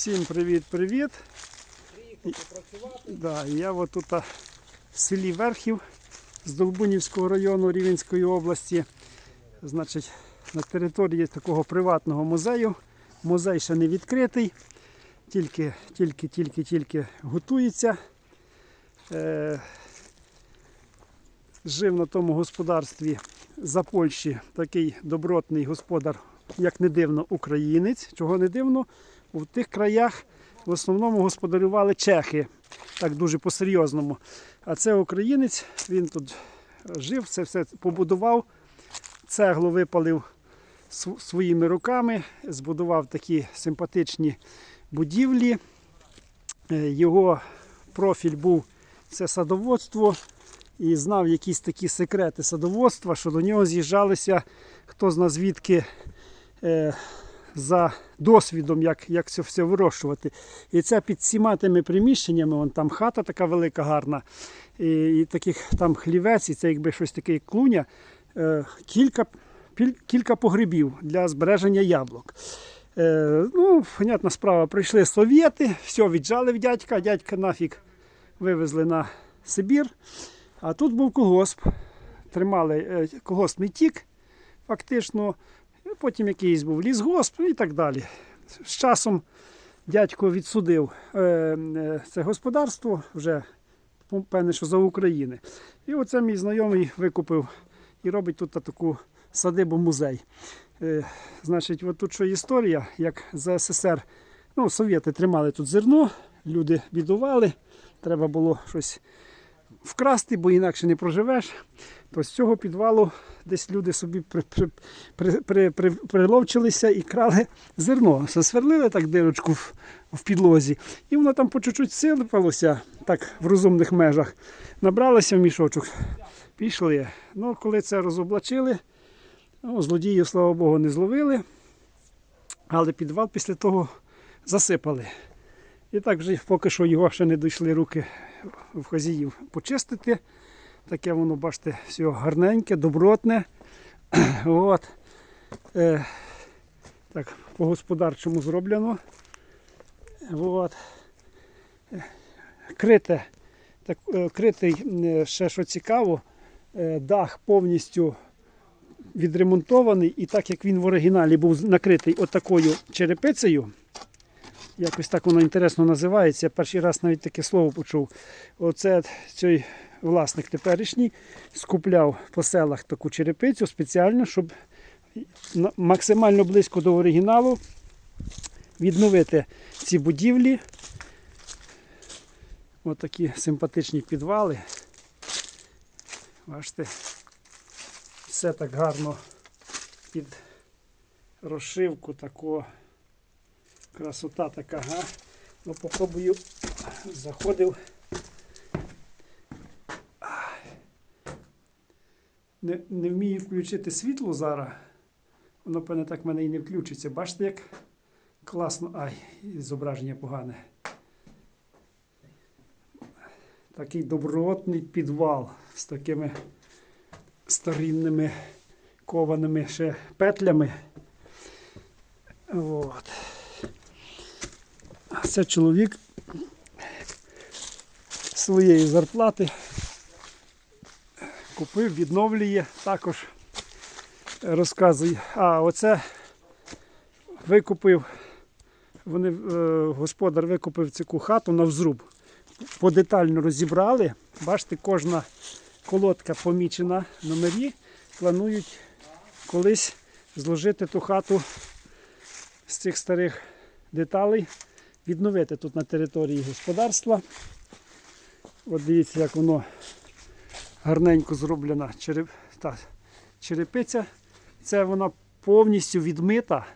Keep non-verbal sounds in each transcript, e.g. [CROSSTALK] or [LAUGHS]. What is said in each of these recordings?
Всім привіт-привіт. Да, я от тут в селі Верхів з Долбунівського району Рівненської області. Значить, на території такого приватного музею. Музей ще не відкритий, тільки, тільки, тільки, тільки готується. Е, жив на тому господарстві за Польщі такий добротний господар, як не дивно, українець. Чого не дивно, у тих краях в основному господарювали чехи, так дуже по-серйозному. А це українець, він тут жив, це все побудував, цеглу випалив своїми руками, збудував такі симпатичні будівлі. Е, Його профіль був це садоводство і знав якісь такі секрети садоводства, що до нього з'їжджалися хто зна звідки е, за досвідом, як, як це все вирощувати. І це під всіма тими приміщеннями, вон там хата така велика, гарна, і, і таких там хлівець, і це якби щось таке як клуня, е, кілька, піль- кілька погребів для збереження яблук. Е, ну, понятна справа, прийшли совєти, все, віджали в дядька, дядька нафіг вивезли на Сибір. А тут був колгосп. Тримали е, колгоспний тік, фактично. І Потім якийсь був лісгосп ну і так далі. З часом дядько відсудив е, е, це господарство вже певне, що за України. І оце мій знайомий викупив і робить тут таку садибу музей. Е, значить, от тут що історія, як за СССР, ну, совєти тримали тут зерно, люди бідували, треба було щось вкрасти, бо інакше не проживеш. То з цього підвалу десь люди собі при, при, при, при, при, приловчилися і крали зерно. Засверлили так дирочку в, в підлозі, і воно там по чуть-чуть сипалося, так в розумних межах. Набралося в мішочок, пішли. Ну, коли це розоблачили, ну, злодіїв, слава Богу, не зловили, але підвал після того засипали. І так вже поки що його ще не дійшли руки в хазіїв почистити. Таке воно, бачите, все гарненьке, добротне. [CLEARS THROAT] От. Е, так, по-господарчому зроблено. От. Е, Крите, так, е, критий, е, ще що цікаво, дах повністю відремонтований, і так як він в оригіналі був накритий отакою черепицею, якось так воно інтересно називається. Я перший раз навіть таке слово почув. Оце цей власник теперішній скупляв по селах таку черепицю спеціально, щоб максимально близько до оригіналу відновити ці будівлі. Ось такі симпатичні підвали. Бачите, все так гарно під розшивку такого. Красота така, га? Ну, попробую заходив. Не, не вмію включити світло зараз. Воно, певне, так в мене і не включиться. Бачите, як класно. Ай, зображення погане. Такий добротний підвал з такими старинними кованими ще петлями. От. Це чоловік своєї зарплати купив, відновлює, також розказує. А оце викупив, вони, е, господар викупив цю хату на взруб. Подетально розібрали. Бачите, кожна колодка помічена в номері. Планують колись зложити ту хату з цих старих деталей, відновити тут на території господарства. От дивіться, як воно гарненько зроблена череп... та, черепиця. Це вона повністю відмита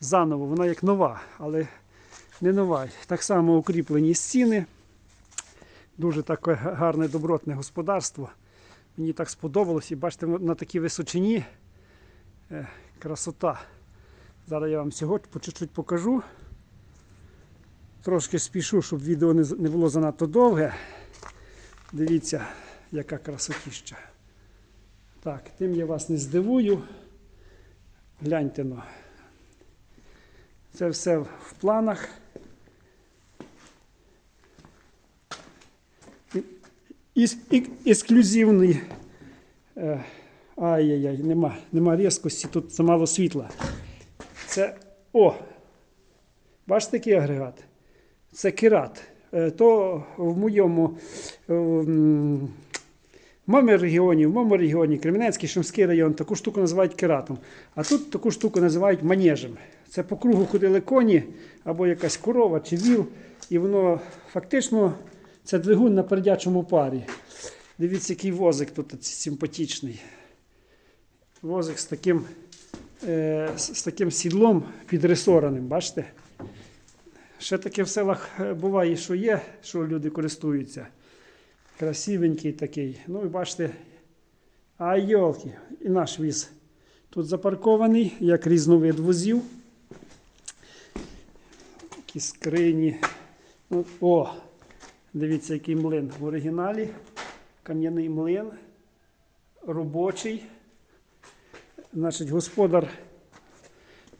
заново, вона як нова, але не нова. Так само укріплені стіни. Дуже таке гарне добротне господарство. Мені так сподобалось. І бачите, на такій височині е, красота. Зараз я вам сьогодні по чуть-чуть покажу. Трошки спішу, щоб відео не було занадто довге. Дивіться, яка красотіща. Так, тим я вас не здивую. Гляньте но. Ну. Це все в планах. Іс. Е, ай-яй-яй, нема нема різкості, тут замало світла. Це о! Бачите, такий агрегат? Це керат. Е, То в моєму. е, В моєму регіоні, в моєму регіоні, Кремінецький, Шумський район, таку штуку називають кератом. А тут таку штуку називають манежем. Це по кругу ходили коні або якась корова чи віл, і воно фактично це двигун на передячому парі. Дивіться, який возик тут симпатичний. Возик з таким, е, з таким сідлом підресореним, бачите? Ще таке в селах е, буває, що є, що люди користуються. Красивенький такий. Ну і бачите, а йолки, і наш віз тут запаркований, як різновид возів. Такі скрині. Ну, о, дивіться, який млин в оригіналі. Кам'яний млин, робочий. Значить, господар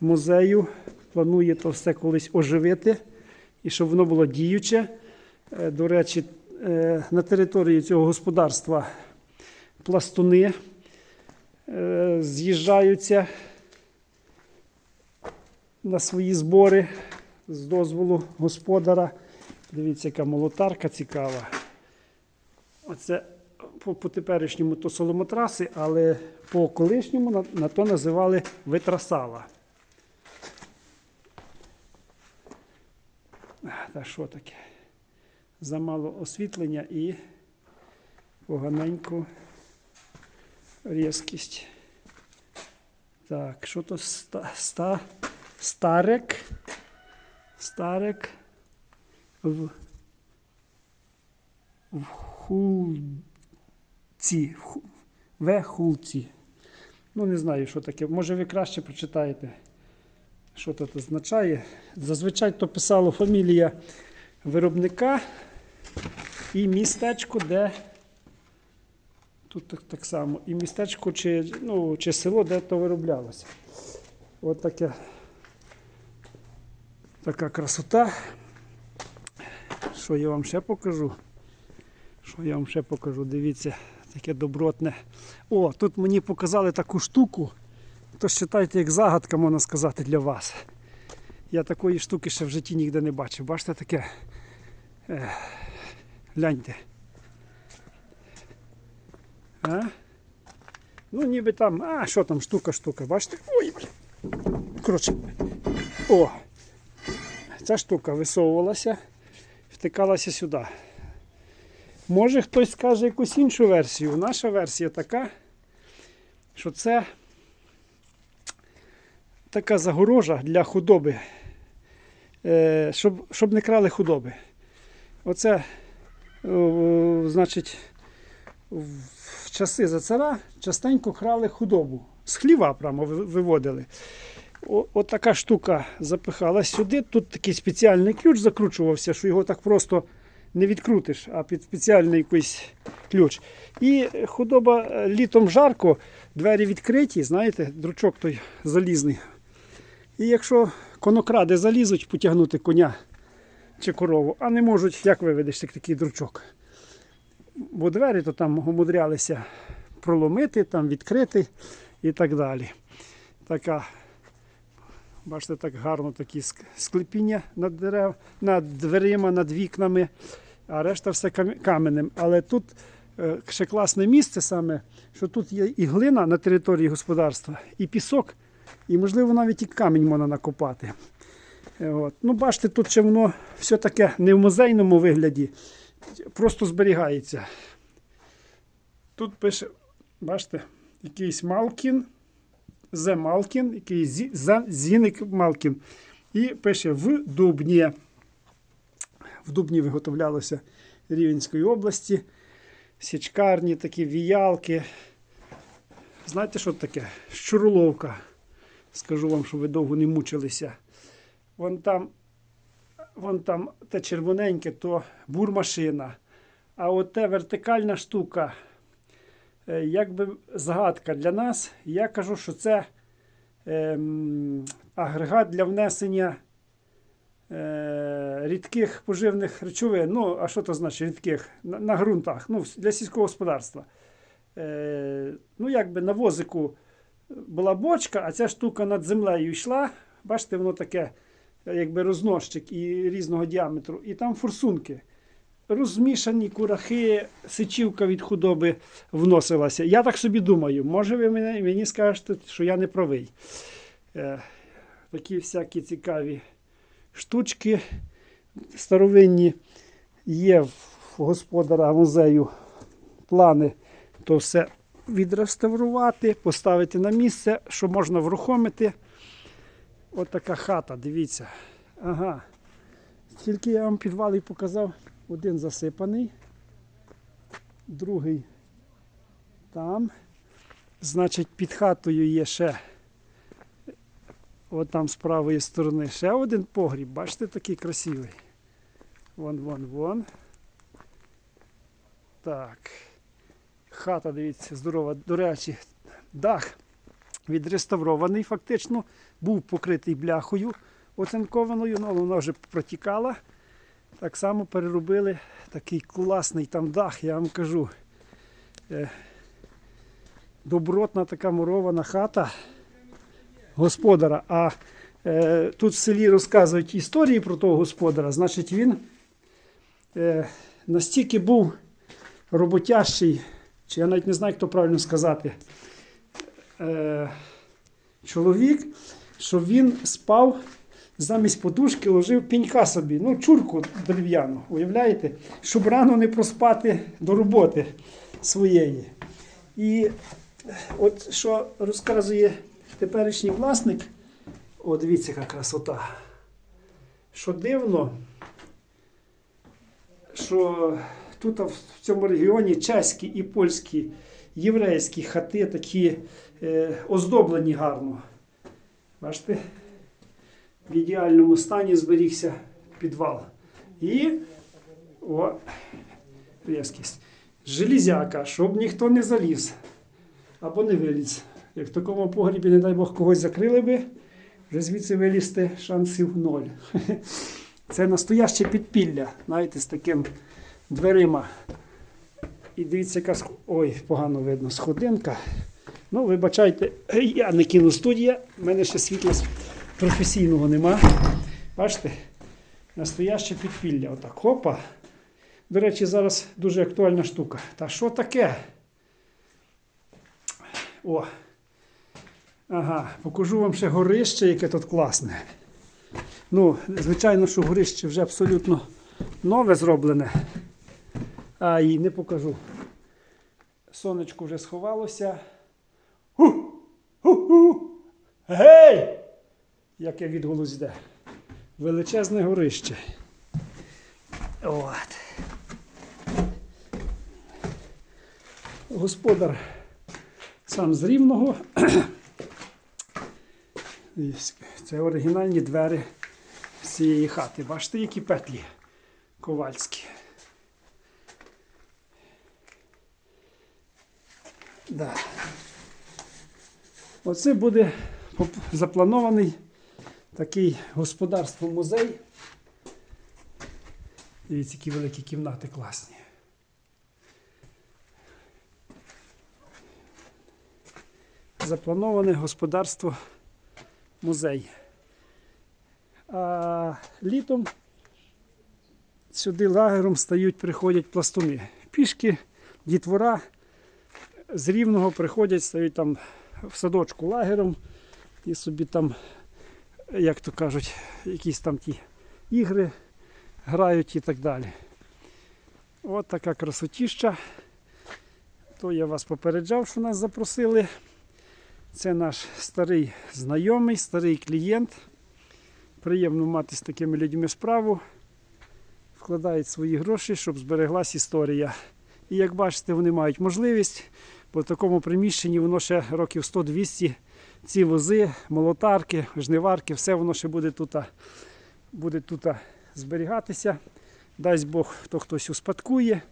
музею планує то все колись оживити і щоб воно було діюче. Е, До речі, е, на території цього господарства пластуни е, з'їжджаються на свої збори з дозволу господара. Дивіться, яка молотарка цікава. Оце по, теперішньому то соломотраси, але по колишньому на то називали витрасала. Та що таке? Замало освітлення і поганеньку різкість. Так, що то ста, ста, старек? Старек в, в хулці. В хулці. Ну, не знаю, що таке. Може, ви краще прочитаєте, що тут означає. Зазвичай то писало фамілія виробника і містечко, де. Тут так, так само. І містечко чи, ну, чи село, де то вироблялося. От таке, така красота. Що я вам ще покажу? Що я вам ще покажу? Дивіться, таке добротне. О, тут мені показали таку штуку. То вважайте, як загадка, можна сказати, для вас. Я такої штуки ще в житті ніде не бачив. Бачите таке? Е, гляньте. А? Ну, ніби там, а що там, штука, штука, бачите? Ой. Коротше. О! Ця штука висовувалася, втикалася сюди. Може хтось скаже якусь іншу версію. Наша версія така, що це така загорожа для худоби, е, щоб, щоб не крали худоби. Оце, е, значить, в часи за цара частенько крали худобу. З хліва прямо виводили. О, от така штука запихалась сюди. Тут такий спеціальний ключ закручувався, що його так просто не відкрутиш, а під спеціальний якийсь ключ. І худоба е, літом жарко, двері відкриті, знаєте, дручок той залізний. І якщо конокради залізуть потягнути коня чи корову, а не можуть, як виведеш такий дручок? Бо двері то там умудрялися проломити, там відкрити і так далі. Така, бачите, так гарно такі склепіння над, дерев, над дверима, над вікнами, а решта все каменем. Але тут е, ще класне місце саме, що тут є і глина на території господарства, і пісок, і, можливо, навіть і камінь можна накопати. Е, От. Ну, бачите, тут ще воно все таке не в музейному вигляді, просто зберігається. Тут пише, бачите, якийсь Малкін, Зе Малкін, якийсь Зі- Зіник Малкін. І пише в Дубні. В Дубні виготовлялося Рівенської області. Січкарні, такі віялки. Знаєте, що таке? Щурловка. Скажу вам, що ви довго не мучилися. Вон там, вон там те червоненьке, то бурмашина. А от те вертикальна штука, е, якби згадка для нас. Я кажу, що це ем, агрегат для внесення е, рідких поживних речовин. Ну, а що то значить рідких? На, на ґрунтах, ну, для сільського господарства. Е, ну, якби на возику була бочка, а ця штука над землею йшла. Бачите, воно таке, е, якби рознощик і різного діаметру. І там форсунки. Розмішані курахи, сичівка від худоби вносилася. Я так собі думаю, може ви мені, мені скажете, що я не правий. Е, такі всякі цікаві штучки старовинні. Є в господара музею плани то все відреставрувати, поставити на місце, що можна врухомити. От така хата, дивіться. Ага. Тільки я вам підвал і показав. Один засипаний, другий там. Значить, під хатою є ще от там з правої сторони ще один погріб. Бачите, такий красивий. Вон, вон, вон. Так. Хата, дивіться, здорова. До речі, дах відреставрований фактично. Був покритий бляхою оцинкованою, але вона вже протікала. Так само переробили такий класний там дах, я вам кажу. Е, Добротна така мурована хата господара. А е, тут в селі розказують історії про того господара. Значить, він е, настільки був роботящий, чи я навіть не знаю, як то правильно сказати, е, чоловік, що він спав замість подушки, ложив пінька собі, ну, чурку дерев'яну, уявляєте, щоб рано не проспати до роботи своєї. І от що розказує теперішній власник, о, дивіться, яка красота. Що дивно, що тут в цьому регіоні чеські і польські єврейські хати такі е, оздоблені гарно. Бачите? В ідеальному стані зберігся підвал. І о, різкість. Железяка, щоб ніхто не заліз або не виліз. Як в такому погрібі, не дай Бог, когось закрили би, вже звідси вилізти шансів ноль. [LAUGHS] Це настояще підпілля, знаєте, з таким дверима. І дивіться, яка ой, погано видно, сходинка. Ну, вибачайте, я не кіностудія, в мене ще світла професійного нема. Бачите? Настояще підпілля. Отак. Хопа. До речі, зараз дуже актуальна штука. Та що таке? О. Ага, покажу вам ще горище, яке тут класне. Ну, звичайно, що горище вже абсолютно нове зроблене. А і не покажу. Сонечко вже сховалося. Ху! Ху-ху! Гей! Яке відголос йде. Величезне горище. От. Господар сам з рівного. Це оригінальні двері з цієї хати. Бачите, які петлі ковальські. Да. Оце буде запланований такий господарство-музей. Дивіться, які великі кімнати класні. Заплановане господарство музей. А літом сюди лагером стають, приходять пластуни. Пішки, дітвора з рівного приходять, стають там в садочку лагером і собі там, як то кажуть, якісь там ті ігри грають і так далі. От така красотіща. То я вас попереджав, що нас запросили. Це наш старий знайомий, старий клієнт. Приємно мати з такими людьми справу. Вкладають свої гроші, щоб збереглась історія. І як бачите, вони мають можливість, в такому приміщенні воно ще років 100-200 ці вози, молотарки, жниварки, все воно ще буде тут, буде тут зберігатися. Дасть Бог, хто хтось успадкує.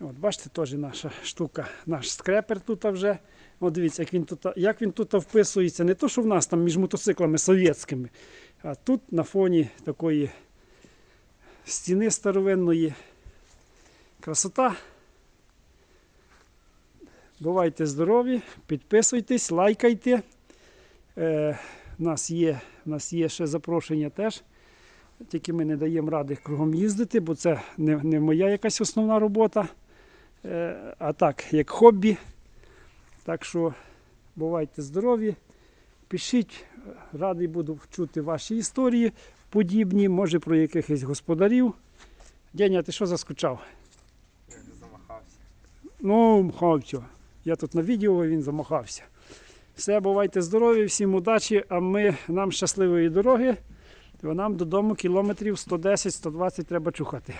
От, бачите, теж наша штука, наш скрепер тут вже. От дивіться, як він тут, як він тут вписується. Не то, що в нас там між мотоциклами совєтськими, А тут на фоні такої стіни старовинної красота. Бувайте здорові, підписуйтесь, лайкайте. Е, у, нас є, у нас є ще запрошення теж. Тільки ми не даємо ради кругом їздити, бо це не, не моя якась основна робота. Е, а так, як хобі. Так що бувайте здорові, пишіть, радий буду чути ваші історії подібні, може про якихось господарів. Деня, ти що заскучав? Я не замахався. Ну, махався. Я тут на відео, він замахався. Все, бувайте здорові, всім удачі, а ми нам щасливої дороги. Бо нам додому кілометрів 110-120 треба чухати.